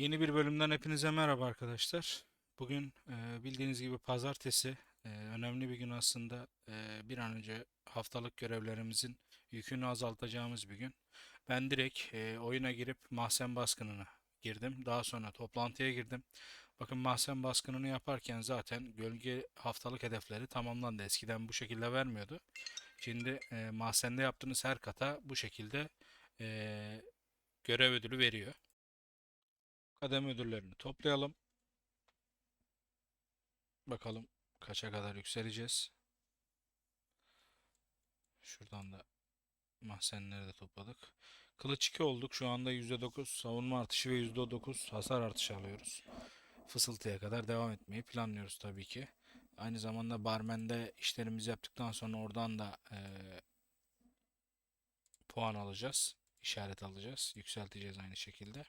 Yeni bir bölümden hepinize merhaba arkadaşlar. Bugün e, bildiğiniz gibi pazartesi e, önemli bir gün aslında. E, bir an önce haftalık görevlerimizin yükünü azaltacağımız bir gün. Ben direkt oyuna girip mahzen baskınına girdim. Daha sonra toplantıya girdim. Bakın mahzen baskınını yaparken zaten gölge haftalık hedefleri tamamlandı. Eskiden bu şekilde vermiyordu. Şimdi e, mahzende yaptığınız her kata bu şekilde görev ödülü veriyor. Kademe ödüllerini toplayalım. Bakalım kaça kadar yükseleceğiz. Şuradan da mahzenleri de topladık. Kılıç 2 olduk. Şu anda %9 savunma artışı ve %9 hasar artışı alıyoruz. Fısıltıya kadar devam etmeyi planlıyoruz tabii ki. Aynı zamanda barmende işlerimizi yaptıktan sonra oradan da eee, puan alacağız. İşaret alacağız. Yükselteceğiz aynı şekilde.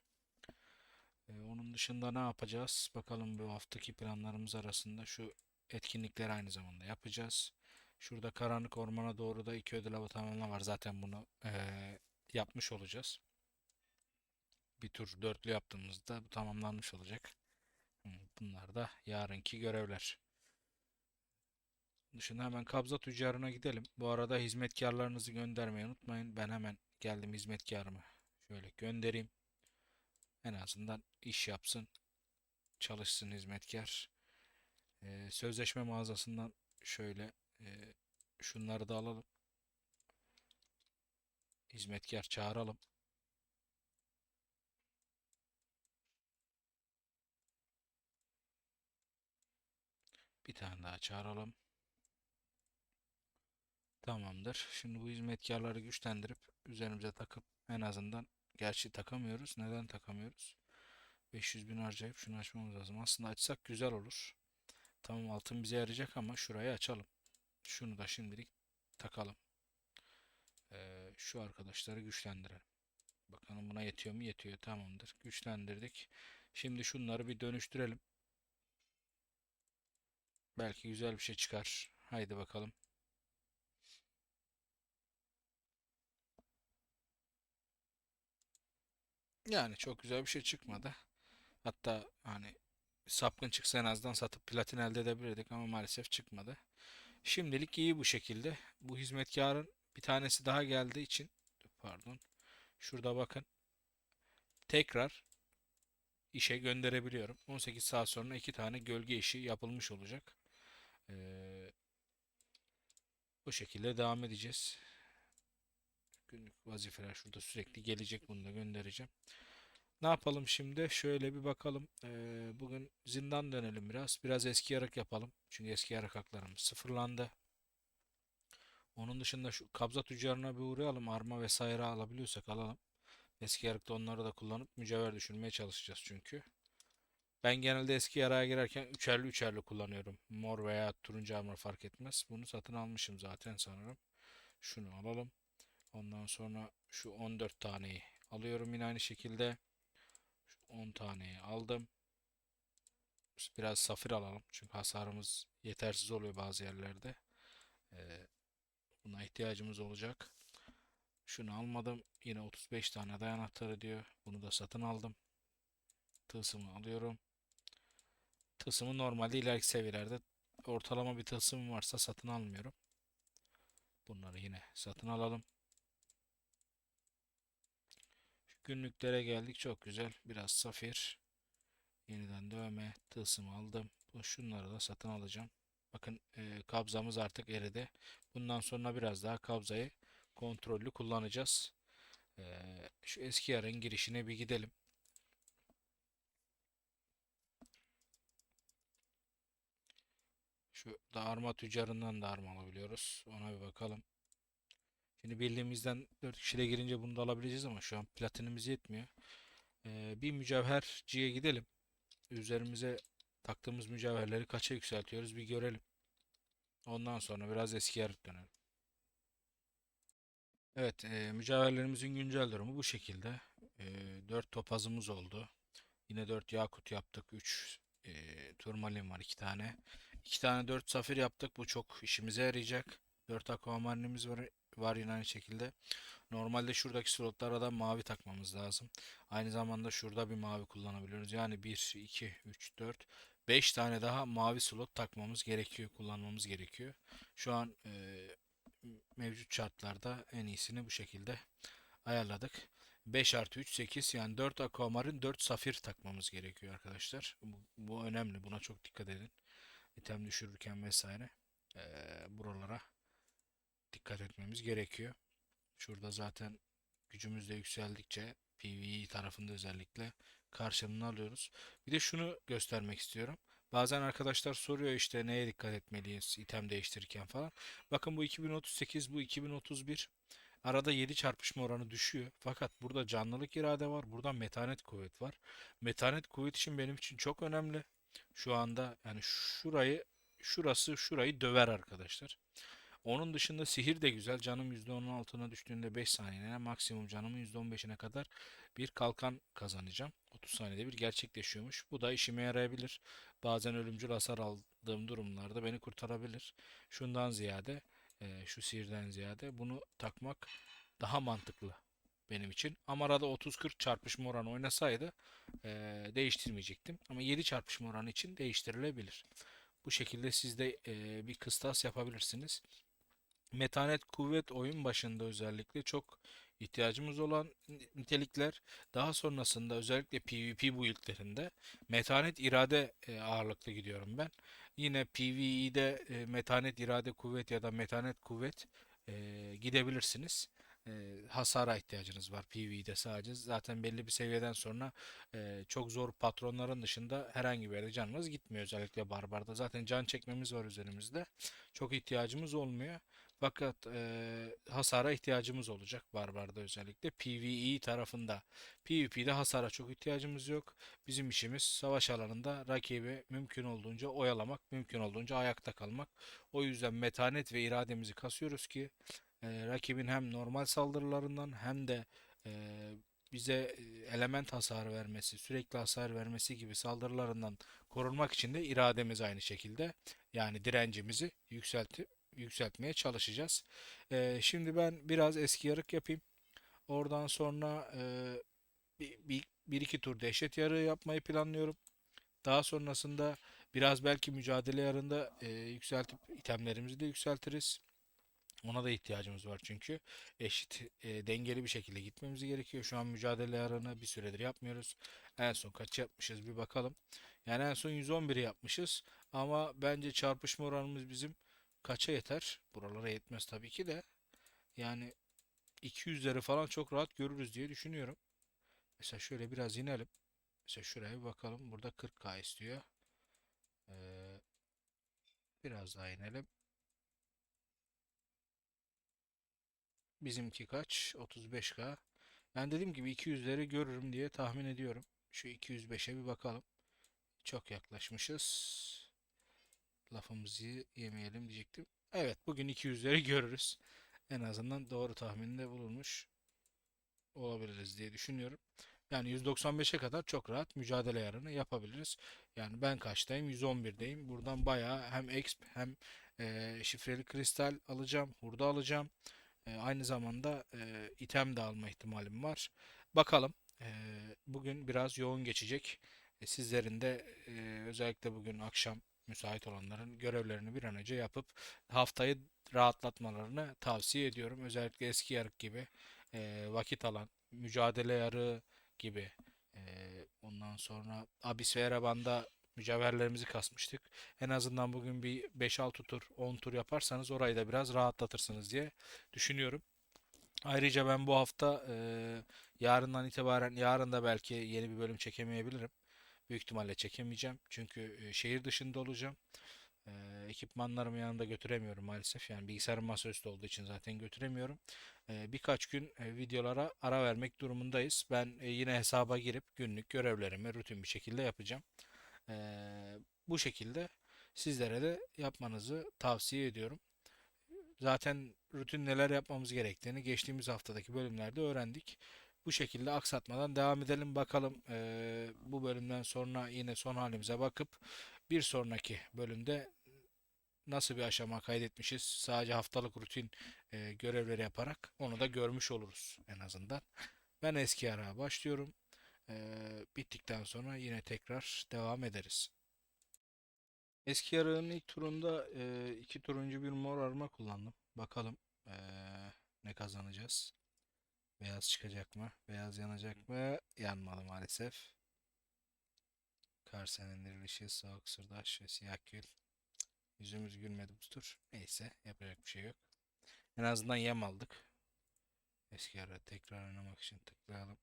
Ee, onun dışında ne yapacağız? Bakalım bu haftaki planlarımız arasında şu etkinlikleri aynı zamanda yapacağız. Şurada karanlık ormana doğru da iki ödül avı tamamla var. Zaten bunu eee, yapmış olacağız. Bir tur dörtlü yaptığımızda bu tamamlanmış olacak. Bunlar da yarınki görevler. Dışında hemen kabza tüccarına gidelim. Bu arada hizmetkarlarınızı göndermeyi unutmayın. Ben hemen geldim hizmetkarımı. Şöyle göndereyim. En azından iş yapsın, çalışsın hizmetkar. Ee, sözleşme mağazasından şöyle e, şunları da alalım. Hizmetkar çağıralım. Bir tane daha çağıralım. Tamamdır. Şimdi bu hizmetkarları güçlendirip üzerimize takıp en azından gerçi takamıyoruz. Neden takamıyoruz? 500 bin harcayıp şunu açmamız lazım. Aslında açsak güzel olur. Tamam altın bize yarayacak ama şurayı açalım. Şunu da şimdilik takalım. Ee, şu arkadaşları güçlendirelim. Bakalım buna yetiyor mu? Yetiyor. Tamamdır. Güçlendirdik. Şimdi şunları bir dönüştürelim. Belki güzel bir şey çıkar. Haydi bakalım. Yani çok güzel bir şey çıkmadı. Hatta hani sapkın çıksa en azından satıp platin elde edebilirdik ama maalesef çıkmadı. Şimdilik iyi bu şekilde. Bu hizmetkarın bir tanesi daha geldiği için pardon. Şurada bakın. Tekrar işe gönderebiliyorum. 18 saat sonra iki tane gölge işi yapılmış olacak. Ee, bu şekilde devam edeceğiz. Günlük vazifeler şurada sürekli gelecek. Bunu da göndereceğim. Ne yapalım şimdi? Şöyle bir bakalım. Ee, bugün zindan dönelim biraz. Biraz eski yarak yapalım. Çünkü eski yarak haklarımız sıfırlandı. Onun dışında şu kabza tüccarına bir uğrayalım. Arma vesaire alabiliyorsak alalım. Eski yarıkta onları da kullanıp mücevher düşürmeye çalışacağız çünkü. Ben genelde eski yarığa girerken üçerli üçerli kullanıyorum. Mor veya turuncu armor fark etmez. Bunu satın almışım zaten sanırım. Şunu alalım. Ondan sonra şu 14 taneyi alıyorum yine aynı şekilde. Şu 10 taneyi aldım. Biraz safir alalım. Çünkü hasarımız yetersiz oluyor bazı yerlerde. Ee, buna ihtiyacımız olacak. Şunu almadım. Yine 35 tane dayanakları diyor. Bunu da satın aldım. Tılsımı alıyorum. Tılsımı normalde ileriki seviyelerde ortalama bir tılsımım varsa satın almıyorum. Bunları yine satın alalım. Şu günlüklere geldik. Çok güzel. Biraz safir. Yeniden dövme. Tılsımı aldım. Bu şunları da satın alacağım. Bakın e, kabzamız artık eridi. Bundan sonra biraz daha kabzayı kontrollü kullanacağız. E, şu eski yarın girişine bir gidelim. Şu da arma tüccarından da arma alabiliyoruz. Ona bir bakalım. Şimdi bildiğimizden 4 kişiyle girince bunu da alabileceğiz ama şu an platinimiz yetmiyor. Ee, bir mücevherciye gidelim. Üzerimize taktığımız mücevherleri kaça yükseltiyoruz bir görelim. Ondan sonra biraz eski yarık dönelim. Evet, e, mücevherlerimizin güncel durumu bu şekilde. E, 4 topazımız oldu. Yine 4 yakut yaptık. 3 e, turmalin var 2 tane. 2 tane 4 safir yaptık. Bu çok işimize yarayacak. 4 aquamarinimiz var. Var yine aynı şekilde. Normalde şuradaki slotlara da mavi takmamız lazım. Aynı zamanda şurada bir mavi kullanabiliyoruz. Yani 1, 2, 3, 4, 5 tane daha mavi slot takmamız gerekiyor, kullanmamız gerekiyor. Şu an e, mevcut şartlarda en iyisini bu şekilde ayarladık. 5 artı 3 8 yani 4 aquamarine 4 safir takmamız gerekiyor arkadaşlar. Bu, bu önemli. Buna çok dikkat edin. İtem düşürürken vesaire e, buralara dikkat etmemiz gerekiyor. Şurada zaten gücümüz de yükseldikçe PvE tarafında özellikle karşılığını alıyoruz. Bir de şunu göstermek istiyorum. Bazen arkadaşlar soruyor işte neye dikkat etmeliyiz item değiştirirken falan. Bakın bu 2038 bu 2031. Arada 7 çarpışma oranı düşüyor. Fakat burada canlılık irade var. Burada metanet kuvvet var. Metanet kuvvet için benim için çok önemli. Şu anda yani şurayı şurası şurayı döver arkadaşlar. Onun dışında sihir de güzel. Canım %10'un altına düştüğünde 5 saniyene maksimum canımın %15'ine kadar bir kalkan kazanacağım. 30 saniyede bir gerçekleşiyormuş. Bu da işime yarayabilir. Bazen ölümcül hasar aldığım durumlarda beni kurtarabilir. Şundan ziyade e, şu sihirden ziyade bunu takmak daha mantıklı benim için. Ama arada 30-40 çarpışma oranı oynasaydı e, değiştirmeyecektim. Ama 7 çarpışma oranı için değiştirilebilir. Bu şekilde siz de e, bir kıstas yapabilirsiniz. Metanet kuvvet oyun başında özellikle çok ihtiyacımız olan nitelikler. Daha sonrasında özellikle PvP build'lerinde metanet irade e, ağırlıklı gidiyorum ben. Yine PvE'de e, metanet irade kuvvet ya da metanet kuvvet e, gidebilirsiniz. Hasara ihtiyacınız var PvE'de sadece. Zaten belli bir seviyeden sonra çok zor patronların dışında herhangi bir yerde canınız gitmiyor. Özellikle barbarda. Zaten can çekmemiz var üzerimizde. Çok ihtiyacımız olmuyor. Fakat e, hasara ihtiyacımız olacak Barbar'da özellikle. PvE tarafında. PvP'de hasara çok ihtiyacımız yok. Bizim işimiz savaş alanında rakibi mümkün olduğunca oyalamak, mümkün olduğunca ayakta kalmak. O yüzden metanet ve irademizi kasıyoruz ki e, rakibin hem normal saldırılarından hem de e, bize element hasarı vermesi, sürekli hasar vermesi gibi saldırılarından korunmak için de irademiz aynı şekilde yani direncimizi yükseltip yükseltmeye çalışacağız. Ee, şimdi ben biraz eski yarık yapayım. Oradan sonra e, bir, bir, bir iki tur dehşet yarığı yapmayı planlıyorum. Daha sonrasında biraz belki mücadele yarında e, yükseltip itemlerimizi de yükseltiriz. Ona da ihtiyacımız var çünkü eşit e, dengeli bir şekilde gitmemiz gerekiyor. Şu an mücadele yarını bir süredir yapmıyoruz. En son kaç yapmışız bir bakalım. Yani en son 111 yapmışız ama bence çarpışma oranımız bizim kaça yeter? Buralara yetmez tabii ki de. Yani 200'leri falan çok rahat görürüz diye düşünüyorum. Mesela şöyle biraz inelim. Mesela şuraya bir bakalım. Burada 40k istiyor. Ee, biraz daha inelim. Bizimki kaç? 35k. Ben dediğim gibi 200'leri görürüm diye tahmin ediyorum. Şu 205'e bir bakalım. Çok yaklaşmışız lafımızı yemeyelim diyecektim. Evet bugün 200'leri görürüz. En azından doğru tahminde bulunmuş olabiliriz diye düşünüyorum. Yani 195'e kadar çok rahat mücadele yarını yapabiliriz. Yani ben kaçtayım? 111'deyim. Buradan bayağı hem exp hem e, şifreli kristal alacağım. Hurda alacağım. E, aynı zamanda e, item de alma ihtimalim var. Bakalım. E, bugün biraz yoğun geçecek. E, sizlerin de e, özellikle bugün akşam müsait olanların görevlerini bir an önce yapıp haftayı rahatlatmalarını tavsiye ediyorum. Özellikle eski yarık gibi e, vakit alan, mücadele yarı gibi e, ondan sonra Abyss ve Ereban'da mücevherlerimizi kasmıştık. En azından bugün bir 5-6 tur, 10 tur yaparsanız orayı da biraz rahatlatırsınız diye düşünüyorum. Ayrıca ben bu hafta e, yarından itibaren, yarın da belki yeni bir bölüm çekemeyebilirim. Büyük ihtimalle çekemeyeceğim. Çünkü e, şehir dışında olacağım. E, ekipmanlarımı yanımda götüremiyorum maalesef. Yani bilgisayarım masaüstü olduğu için zaten götüremiyorum. E, birkaç gün e, videolara ara vermek durumundayız. Ben e, yine hesaba girip günlük görevlerimi rutin bir şekilde yapacağım. E, bu şekilde sizlere de yapmanızı tavsiye ediyorum. Zaten rutin neler yapmamız gerektiğini geçtiğimiz haftadaki bölümlerde öğrendik. Bu şekilde aksatmadan devam edelim bakalım. Ee, bu bölümden sonra yine son halimize bakıp bir sonraki bölümde nasıl bir aşama kaydetmişiz sadece haftalık rutin e, görevleri yaparak onu da görmüş oluruz en azından. Ben eski ara başlıyorum. E, bittikten sonra yine tekrar devam ederiz. Eski yarığın ilk turunda e, iki turuncu bir mor arma kullandım. Bakalım e, ne kazanacağız. Beyaz çıkacak mı? Beyaz yanacak mı? Yanmadı maalesef. Karsenin dirilişi, soğuk sırdaş ve siyah gül. Yüzümüz gülmedi bu tur. Neyse yapacak bir şey yok. En azından yem aldık. Eski ara tekrar oynamak için tıklayalım.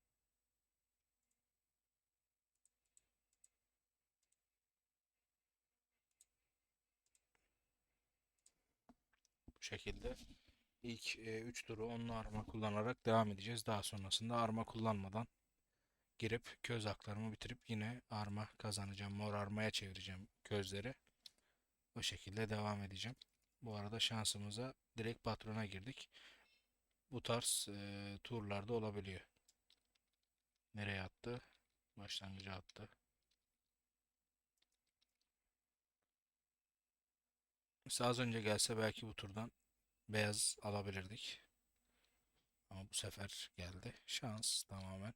Bu şekilde ilk 3 turu onlu arma kullanarak devam edeceğiz. Daha sonrasında arma kullanmadan girip köz haklarımı bitirip yine arma kazanacağım. Mor armaya çevireceğim közleri. O şekilde devam edeceğim. Bu arada şansımıza direkt patrona girdik. Bu tarz e, turlarda olabiliyor. Nereye attı? Başlangıca attı. Mesela az önce gelse belki bu turdan beyaz alabilirdik. Ama bu sefer geldi. Şans tamamen.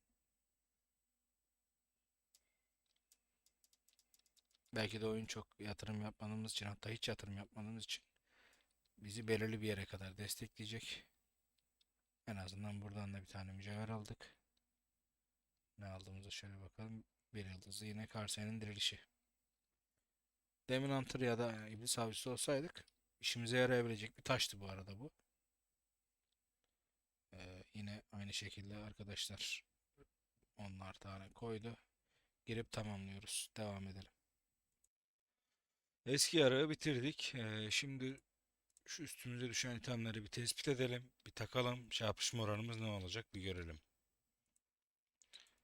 Belki de oyun çok yatırım yapmadığımız için hatta hiç yatırım yapmadığımız için bizi belirli bir yere kadar destekleyecek. En azından buradan da bir tane mücevher aldık. Ne aldığımıza şöyle bakalım. Bir yıldızı yine Karsen'in dirilişi. Demin Hunter ya da İblis Avcısı olsaydık işimize yarayabilecek bir taştı bu arada bu. Ee, yine aynı şekilde arkadaşlar onlar tane koydu. Girip tamamlıyoruz. Devam edelim. Eski yarığı bitirdik. Ee, şimdi şu üstümüze düşen itemleri bir tespit edelim. Bir takalım. Çarpışma oranımız ne olacak bir görelim.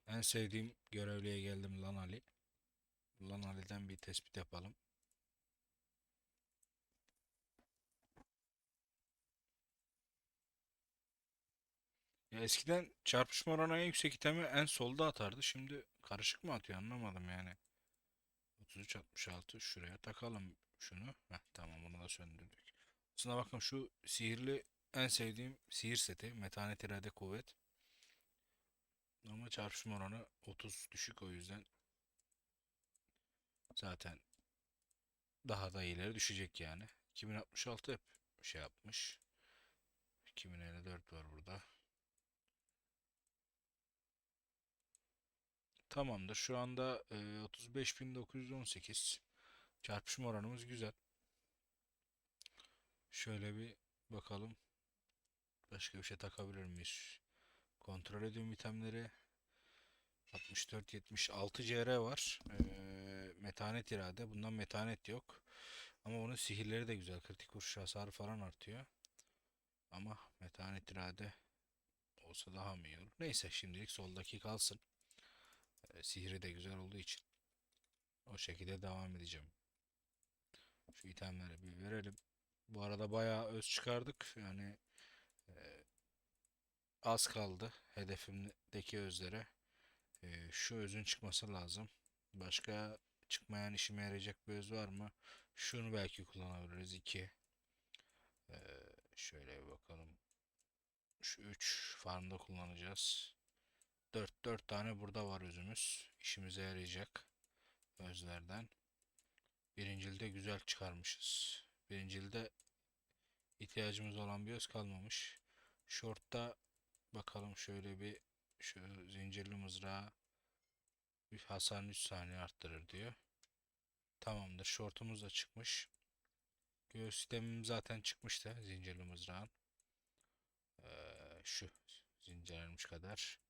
En sevdiğim görevliye geldim Lan Ali. Bir tespit yapalım. Eskiden çarpışma oranı en yüksek itemi en solda atardı. Şimdi karışık mı atıyor anlamadım yani. 33 66 şuraya takalım şunu. Heh, tamam bunu da söndürdük. Aslında bakın şu sihirli en sevdiğim sihir seti. Metanet irade kuvvet. Ama çarpışma oranı 30 düşük o yüzden zaten daha da ileri düşecek yani. 2066 hep şey yapmış. 2054 var burada. Tamamdır. Şu anda e, 35.918 çarpışma oranımız güzel. Şöyle bir bakalım. Başka bir şey takabilir miyiz? Kontrol ediyorum itemleri. 64 76 CR var. Ee, metanet irade. Bundan metanet yok. Ama bunun sihirleri de güzel. Kritik vuruş hasarı falan artıyor. Ama metanet irade olsa daha mı iyi olur? Neyse şimdilik soldaki kalsın. Sihri de güzel olduğu için. O şekilde devam edeceğim. Şu itemleri bir verelim. Bu arada bayağı öz çıkardık. Yani e, az kaldı hedefimdeki özlere. E, şu özün çıkması lazım. Başka çıkmayan işime yarayacak bir öz var mı? Şunu belki kullanabiliriz. 2. E, şöyle bir bakalım. Şu 3 farmda kullanacağız. 4 4 tane burada var özümüz. İşimize yarayacak özlerden. Birincilde güzel çıkarmışız. Birincilde ihtiyacımız olan bir öz kalmamış. Short'ta bakalım şöyle bir şu zincirli mızrağı bir hasarını 3 saniye arttırır diyor. Tamamdır. Short'umuz da çıkmış. Göğüs sistemim zaten çıkmıştı zincirli mızrağın. Ee, şu zincirlenmiş kadar.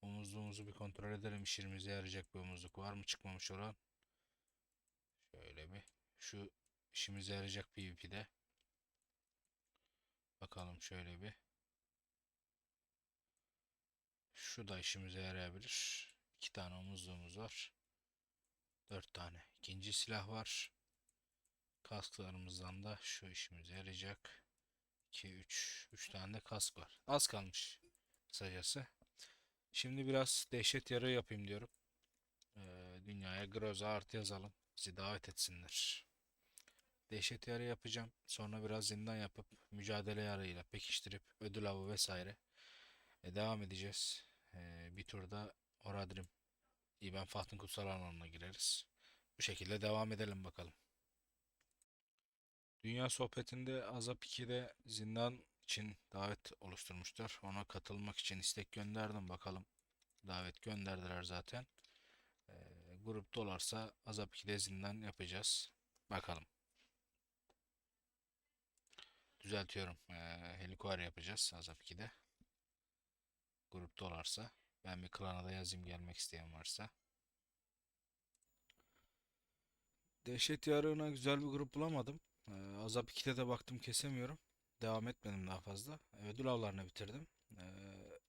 Omuzluğumuzu bir kontrol edelim. İşimize yarayacak bir omuzluk var mı çıkmamış olan. Şöyle bir. Şu işimize yarayacak PvP'de. Bakalım şöyle bir. Şu da işimize yarayabilir. İki tane omuzluğumuz var. Dört tane. İkinci silah var. Kasklarımızdan da şu işimize yarayacak. 2, 3. 3 tane de kask var. Az kalmış kısacası. Şimdi biraz dehşet yarı yapayım diyorum. Ee, dünyaya Groza artı yazalım. Bizi davet etsinler. dehşet yarı yapacağım. Sonra biraz zindan yapıp mücadele yarıyla pekiştirip ödül avı vesaire e, devam edeceğiz. E, bir turda Oradrim İben Faht'ın kutsal alanına gireriz. Bu şekilde devam edelim bakalım. Dünya sohbetinde Azap 2'de zindan için davet oluşturmuşlar. Ona katılmak için istek gönderdim bakalım. Davet gönderdiler zaten. E, grup dolarsa Azap 2'de zindan yapacağız. Bakalım. Düzeltiyorum. E, Helikuar yapacağız Azap 2'de. Grup dolarsa. Ben bir klana da yazayım gelmek isteyen varsa. Dehşet yarığına güzel bir grup bulamadım. Ee, Azap 2'de de baktım kesemiyorum. Devam etmedim daha fazla. Ödül avlarını bitirdim. Ee,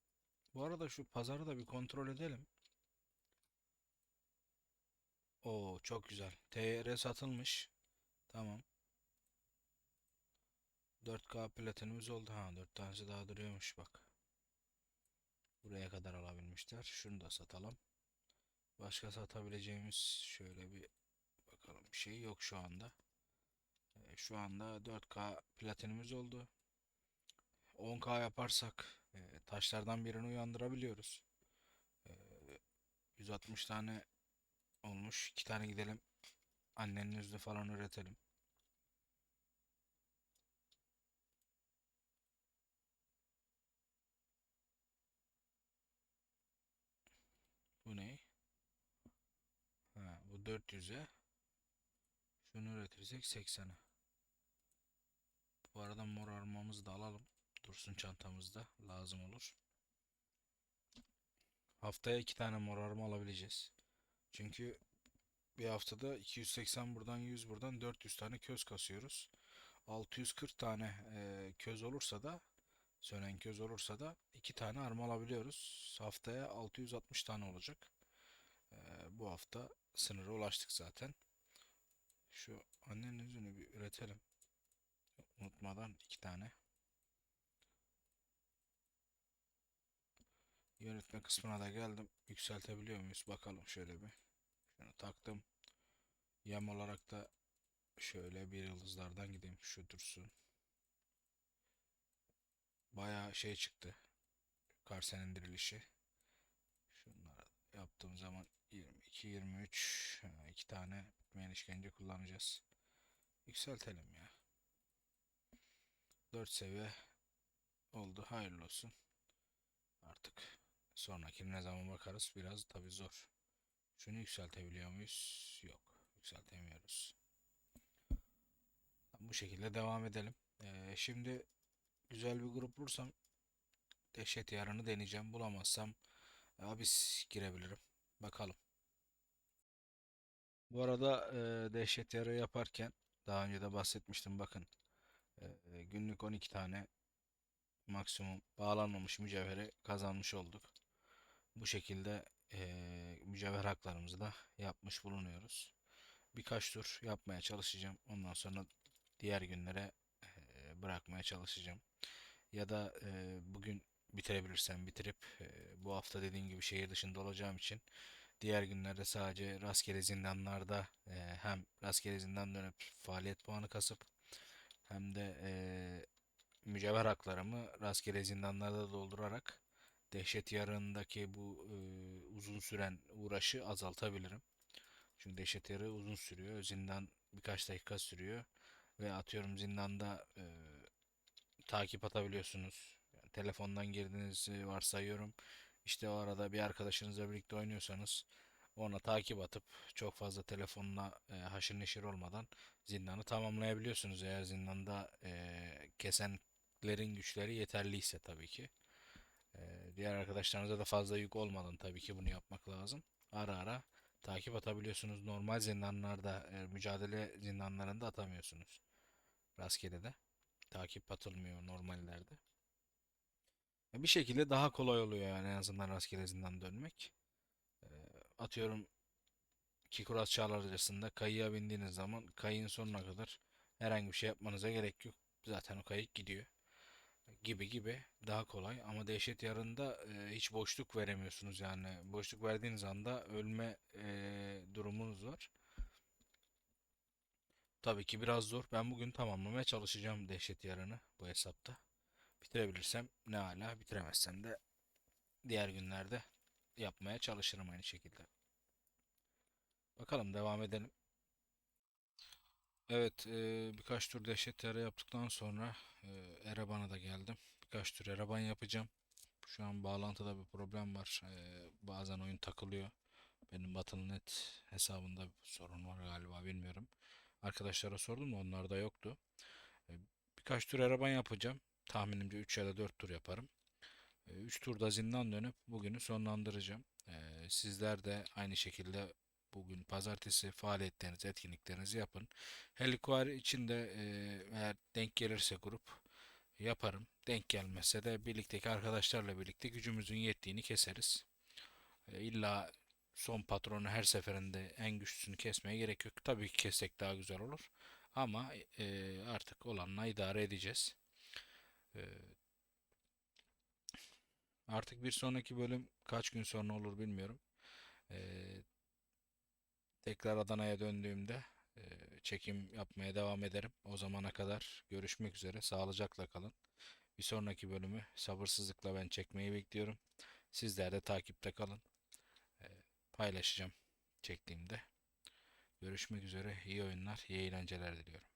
bu arada şu pazarı da bir kontrol edelim. Oo çok güzel. TR satılmış. Tamam. 4K platinimiz oldu. Ha 4 tanesi daha duruyormuş bak. Buraya kadar alabilmişler. Şunu da satalım. Başka satabileceğimiz şöyle bir bakalım. Bir şey yok şu anda. Şu anda 4K platinimiz oldu. 10K yaparsak e, taşlardan birini uyandırabiliyoruz. E, 160 tane olmuş. 2 tane gidelim. Annenin yüzünü falan üretelim. Bu ne? Ha, bu 400'e. Şunu üretirsek 80'e. Bu arada mor armamızı da alalım. Dursun çantamızda. Lazım olur. Haftaya iki tane mor arma alabileceğiz. Çünkü bir haftada 280 buradan 100 buradan 400 tane köz kasıyoruz. 640 tane e, köz olursa da sönen köz olursa da iki tane arma alabiliyoruz. Haftaya 660 tane olacak. E, bu hafta sınıra ulaştık zaten. Şu annenin yüzünü bir üretelim. Unutmadan iki tane. Yönetme kısmına da geldim. Yükseltebiliyor muyuz? Bakalım şöyle bir. Şunu taktım. Yem olarak da şöyle bir yıldızlardan gideyim. Şu dursun. Bayağı şey çıktı. Karsenin dirilişi. Şunları yaptığım zaman 22, 23 iki tane bitmeyen işkence kullanacağız. Yükseltelim ya. 4 seviye oldu. Hayırlı olsun. Artık sonraki ne zaman bakarız biraz tabi zor. Şunu yükseltebiliyor muyuz? Yok. Yükseltemiyoruz. Bu şekilde devam edelim. Ee, şimdi güzel bir grup bulursam dehşet yarını deneyeceğim. Bulamazsam abis girebilirim. Bakalım. Bu arada e, dehşet yarı yaparken daha önce de bahsetmiştim bakın. E, günlük 12 tane maksimum bağlanmamış mücevheri kazanmış olduk. Bu şekilde e, mücevher haklarımızı da yapmış bulunuyoruz. Birkaç tur yapmaya çalışacağım. Ondan sonra diğer günlere e, bırakmaya çalışacağım. Ya da e, bugün bitirebilirsem bitirip e, bu hafta dediğim gibi şehir dışında olacağım için diğer günlerde sadece rastgele zindanlarda e, hem rastgele zindan dönüp faaliyet puanı kasıp hem de e, mücevher haklarımı rastgele zindanlarda doldurarak dehşet yarığındaki bu e, uzun süren uğraşı azaltabilirim. Çünkü dehşet yarığı uzun sürüyor. Zindan birkaç dakika sürüyor. Ve atıyorum zindanda e, takip atabiliyorsunuz. Yani telefondan girdiğinizi varsayıyorum. İşte o arada bir arkadaşınızla birlikte oynuyorsanız ona takip atıp çok fazla telefonla e, haşır neşir olmadan zindanı tamamlayabiliyorsunuz. Eğer zindanda e, kesenlerin güçleri yeterliyse tabii ki. E, diğer arkadaşlarınıza da fazla yük olmadan tabii ki bunu yapmak lazım. Ara ara takip atabiliyorsunuz. Normal zindanlarda, e, mücadele zindanlarında atamıyorsunuz. Rastgele de takip atılmıyor normallerde. Bir şekilde daha kolay oluyor yani en azından rastgele zindan dönmek. Atıyorum Kikuras Çağlar arasında kayığa bindiğiniz zaman kayığın sonuna kadar herhangi bir şey yapmanıza gerek yok. Zaten o kayık gidiyor. Gibi gibi daha kolay ama dehşet yarında e, hiç boşluk veremiyorsunuz yani boşluk verdiğiniz anda ölme e, durumunuz var. Tabii ki biraz zor. Ben bugün tamamlamaya çalışacağım dehşet yarını bu hesapta. Bitirebilirsem ne hala, bitiremezsem de diğer günlerde yapmaya çalışırım aynı şekilde. Bakalım devam edelim. Evet, e, birkaç tur dehşet yarı yaptıktan sonra e, Ereban'a da geldim. Birkaç tur Ereban yapacağım. Şu an bağlantıda bir problem var. E, bazen oyun takılıyor. Benim Battle.net hesabında bir sorun var galiba bilmiyorum. Arkadaşlara sordum da onlarda yoktu. E, birkaç tur Ereban yapacağım. Tahminimce 3 ya da 4 tur yaparım. 3 turda zindan dönüp bugünü sonlandıracağım. Sizler de aynı şekilde bugün pazartesi faaliyetlerinizi, etkinliklerinizi yapın. Helikuar için de eğer denk gelirse grup yaparım. Denk gelmezse de birlikteki arkadaşlarla birlikte gücümüzün yettiğini keseriz. E, illa son patronu her seferinde en güçlüsünü kesmeye gerek yok. Tabii ki kessek daha güzel olur. Ama artık olanla idare edeceğiz. Artık bir sonraki bölüm kaç gün sonra olur bilmiyorum. E, tekrar Adana'ya döndüğümde e, çekim yapmaya devam ederim. O zamana kadar görüşmek üzere. Sağlıcakla kalın. Bir sonraki bölümü sabırsızlıkla ben çekmeyi bekliyorum. Sizler de takipte kalın. E, paylaşacağım çektiğimde. Görüşmek üzere. İyi oyunlar, iyi eğlenceler diliyorum.